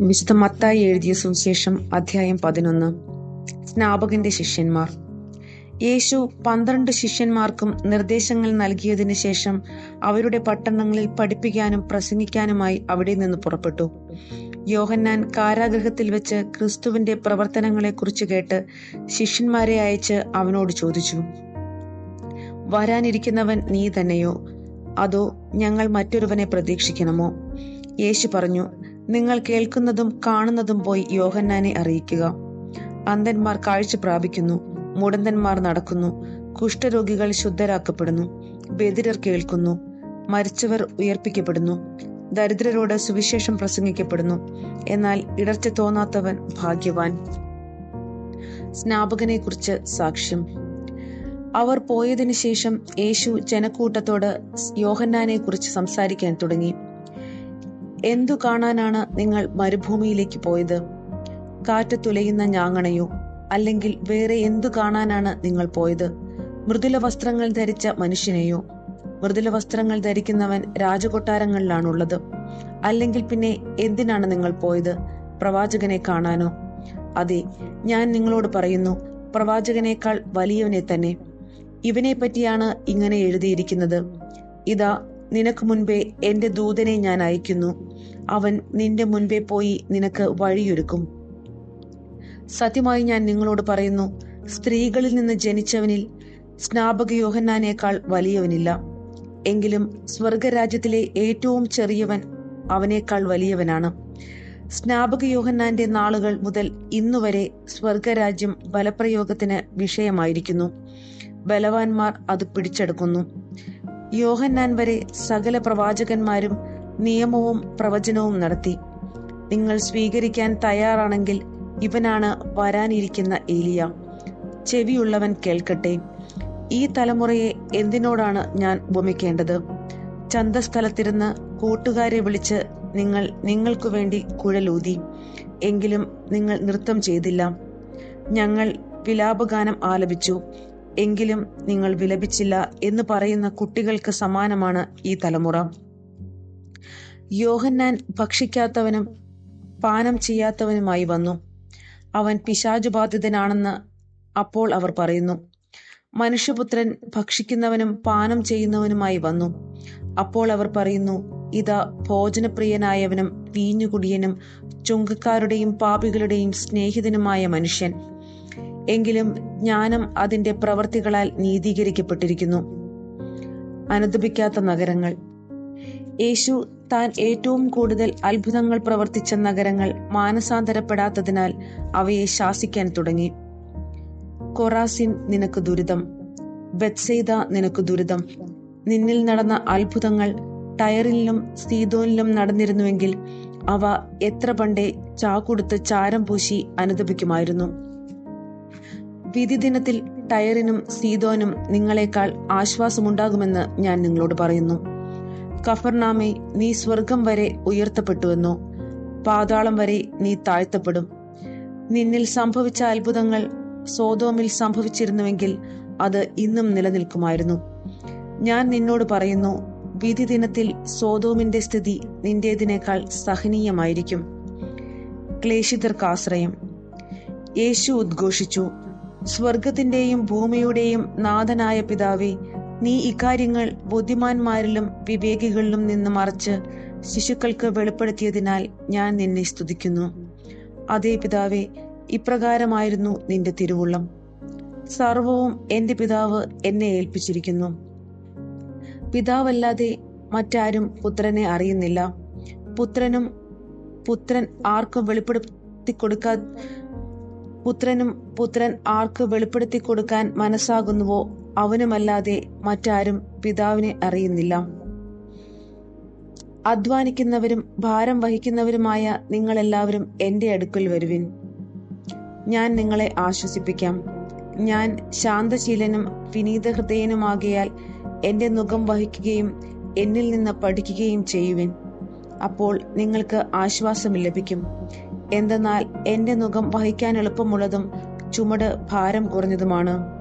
വിശുദ്ധ മത്തായി എഴുതിയ സുവിശേഷം അധ്യായം പതിനൊന്ന്. സ്നാപകന്റെ ശിഷ്യന്മാർ. യേശു പന്ത്രണ്ട് ശിഷ്യന്മാർക്കും നിർദ്ദേശങ്ങൾ നൽകിയതിനു ശേഷം അവരുടെ പട്ടണങ്ങളിൽ പഠിപ്പിക്കാനും പ്രസംഗിക്കാനുമായി അവിടെ നിന്ന് പുറപ്പെട്ടു. യോഹന്നാൻ കാരാഗ്രഹത്തിൽ വെച്ച് ക്രിസ്തുവിന്റെ പ്രവർത്തനങ്ങളെക്കുറിച്ച് കേട്ട് ശിഷ്യന്മാരെ അയച്ച് അവനോട് ചോദിച്ചു വരാനിരിക്കുന്നവൻ നീ തന്നെയോ? അതോ ഞങ്ങൾ മറ്റൊരുവനെ പ്രതീക്ഷിക്കണമോ? യേശു പറഞ്ഞു നിങ്ങൾ കേൾക്കുന്നതും കാണുന്നതും പോയി യോഹന്നാനെ അറിയിക്കുക. അന്ധന്മാർ കാഴ്ച പ്രാപിക്കുന്നു മുടന്തന്മാർ നടക്കുന്നു കുഷ്ഠരോഗികൾ ശുദ്ധരാക്കപ്പെടുന്നു ബദിരർ കേൾക്കുന്നു മരിച്ചവർ ഉയർപ്പിക്കപ്പെടുന്നു ദരിദ്രരോട് സുവിശേഷം പ്രസംഗിക്കപ്പെടുന്നു എന്നാൽ ഇടർച്ച തോന്നാത്തവൻ ഭാഗ്യവാൻ. സ്നാപകനെ കുറിച്ച് സാക്ഷ്യം. അവർ പോയതിനു ശേഷം യേശു ജനക്കൂട്ടത്തോട് യോഹന്നാനെ കുറിച്ച് സംസാരിക്കാൻ തുടങ്ങി. എന്തു കാണാനാണ് നിങ്ങൾ മരുഭൂമിയിലേക്ക് പോയത്? കാറ്റ് തുലയുന്ന ഞാങ്ങണയോ? അല്ലെങ്കിൽ വേറെ എന്തു കാണാനാണ് നിങ്ങൾ പോയത്? മൃദുല വസ്ത്രങ്ങൾ ധരിച്ച മനുഷ്യനെയോ? മൃദുല വസ്ത്രങ്ങൾ ധരിക്കുന്നവൻ രാജകൊട്ടാരങ്ങളിലാണുള്ളത്. അല്ലെങ്കിൽ പിന്നെ എന്തിനാണ് നിങ്ങൾ പോയത്? പ്രവാചകനെ കാണാനോ? അതെ ഞാൻ നിങ്ങളോട് പറയുന്നു പ്രവാചകനേക്കാൾ വലിയവനെ തന്നെ. ഇവനെ പറ്റിയാണ് ഇങ്ങനെ എഴുതിയിരിക്കുന്നത്. ഇതാ നിനക്ക് മുൻപേ എന്റെ ദൂതനെ ഞാൻ അയക്കുന്നു. അവൻ നിന്റെ മുൻപേ പോയി നിനക്ക് വഴിയൊരുക്കും. സത്യമായി ഞാൻ നിങ്ങളോട് പറയുന്നു സ്ത്രീകളിൽ നിന്ന് ജനിച്ചവനിൽ സ്നാപക യോഹന്നാനേക്കാൾ വലിയവനില്ല. എങ്കിലും സ്വർഗരാജ്യത്തിലെ ഏറ്റവും ചെറിയവൻ അവനേക്കാൾ വലിയവനാണ്. സ്നാപക യോഹന്നാന്റെ നാളുകൾ മുതൽ ഇന്നുവരെ സ്വർഗരാജ്യം ബലപ്രയോഗത്തിന് വിഷയമായിരിക്കുന്നു. ബലവാന്മാർ അത് പിടിച്ചെടുക്കുന്നു. യോഹന്നാൻ വരെ സകല പ്രവാചകന്മാരും നിയമവും പ്രവചനവും നടത്തി. നിങ്ങൾ സ്വീകരിക്കാൻ തയ്യാറാണെങ്കിൽ ഇവനാണ് വരാനിരിക്കുന്ന ഏലിയ. ചെവിയുള്ളവൻ കേൾക്കട്ടെ. ഈ തലമുറയെ എന്തിനോടാണ് ഞാൻ ഉപമിക്കേണ്ടത്? ചന്തസ്ഥലത്തിരുന്ന് കൂട്ടുകാരെ വിളിച്ച് നിങ്ങൾ നിങ്ങൾക്കു വേണ്ടി കുഴലൂതി എങ്കിലും നിങ്ങൾ നൃത്തം ചെയ്തില്ല. ഞങ്ങൾ വിലാപഗാനം ആലപിച്ചു. എങ്കിലും നിങ്ങൾ വിലപിച്ചില്ല എന്ന് പറയുന്ന കുട്ടികൾക്ക് സമാനമാണ് ഈ തലമുറ. യോഹന്നാൻ ഭക്ഷിക്കാത്തവനും പാനം ചെയ്യാത്തവനുമായി വന്നു. അവൻ പിശാചുബാധിതനാണെന്ന് അപ്പോൾ അവർ പറയുന്നു. മനുഷ്യപുത്രൻ ഭക്ഷിക്കുന്നവനും പാനം ചെയ്യുന്നവനുമായി വന്നു. അപ്പോൾ അവർ പറയുന്നു ഇതാ ഭോജനപ്രിയനായവനും വീഞ്ഞുകുടിയനും ചുങ്കക്കാരുടെയും പാപികളുടെയും സ്നേഹിതനുമായ മനുഷ്യൻ. എങ്കിലും ജ്ഞാനം അതിന്റെ പ്രവർത്തികളാൽ നീതീകരിക്കപ്പെട്ടിരിക്കുന്നു. അനുദപിക്കാത്ത നഗരങ്ങൾ. യേശു താൻ ഏറ്റവും കൂടുതൽ അത്ഭുതങ്ങൾ പ്രവർത്തിച്ച നഗരങ്ങൾ മാനസാന്തരപ്പെടാത്തതിനാൽ അവയെ ശാസിക്കാൻ തുടങ്ങി. കൊറാസിൻ നിനക്ക് ദുരിതം. ബെത്സൈദ നിനക്ക് ദുരിതം. നിന്നിൽ നടന്ന അത്ഭുതങ്ങൾ ടയറിലും സീതോനിലും നടന്നിരുന്നുവെങ്കിൽ അവ എത്ര പണ്ടേ ചാക്കുടുത്ത് ചാരം പൂശി അനുദപിക്കുമായിരുന്നു. വിധി ദിനത്തിൽ ടയറിനും സീതോനും നിങ്ങളെക്കാൾ ആശ്വാസമുണ്ടാകുമെന്ന് ഞാൻ നിങ്ങളോട് പറയുന്നു. കഫർനാമെ നീ സ്വർഗം വരെ ഉയർത്തപ്പെട്ടുവെന്നോ പാതാളം വരെ നീ താഴ്ത്തപ്പെടും. നിന്നിൽ സംഭവിച്ച അത്ഭുതങ്ങൾ സോതോമിൽ സംഭവിച്ചിരുന്നുവെങ്കിൽ അത് ഇന്നും നിലനിൽക്കുമായിരുന്നു. ഞാൻ നിന്നോട് പറയുന്നു വിധി ദിനത്തിൽ സോതോമിന്റെ സ്ഥിതി നിന്റേതിനേക്കാൾ സഹനീയമായിരിക്കും. ക്ലേശിതർക്കാശ്രയം. യേശു ഉദ്ഘോഷിച്ചു. സ്വർഗത്തിന്റെയും ഭൂമിയുടെയും നാഥനായ പിതാവേ നീ ഇക്കാര്യങ്ങൾ ബുദ്ധിമാന്മാരിലും വിവേകികളിലും നിന്ന് മറച്ച് ശിശുക്കൾക്ക് വെളിപ്പെടുത്തിയതിനാൽ ഞാൻ നിന്നെ സ്തുതിക്കുന്നു. അതേ പിതാവേ ഇപ്രകാരമായിരുന്നു നിന്റെ തിരുവുള്ളം. സർവവും എന്റെ പിതാവ് എന്നെ ഏൽപ്പിച്ചിരിക്കുന്നു. പിതാവല്ലാതെ മറ്റാരും പുത്രനെ അറിയുന്നില്ല. പുത്രനും പുത്രൻ ആർക്കും വെളിപ്പെടുത്തി കൊടുക്കാ പുത്രനും പുത്രൻ ആർക്ക് വെളിപ്പെടുത്തി കൊടുക്കാൻ മനസ്സാകുന്നുവോ അവനുമല്ലാതെ മറ്റാരും പിതാവിനെ അറിയുന്നില്ല. അധ്വാനിക്കുന്നവരും ഭാരം വഹിക്കുന്നവരുമായ നിങ്ങളെല്ലാവരും എന്റെ അടുക്കൽ വരുവിൻ. ഞാൻ നിങ്ങളെ ആശ്വസിപ്പിക്കാം. ഞാൻ ശാന്തശീലനും വിനീത എന്റെ മുഖം വഹിക്കുകയും എന്നിൽ നിന്ന് പഠിക്കുകയും ചെയ്യുവിൻ. അപ്പോൾ നിങ്ങൾക്ക് ആശ്വാസം ലഭിക്കും എന്തെന്നാൽ എന്റെ മുഖം വഹിക്കാൻ എളുപ്പമുള്ളതും ചുമട് ഭാരം കുറഞ്ഞതുമാണ്.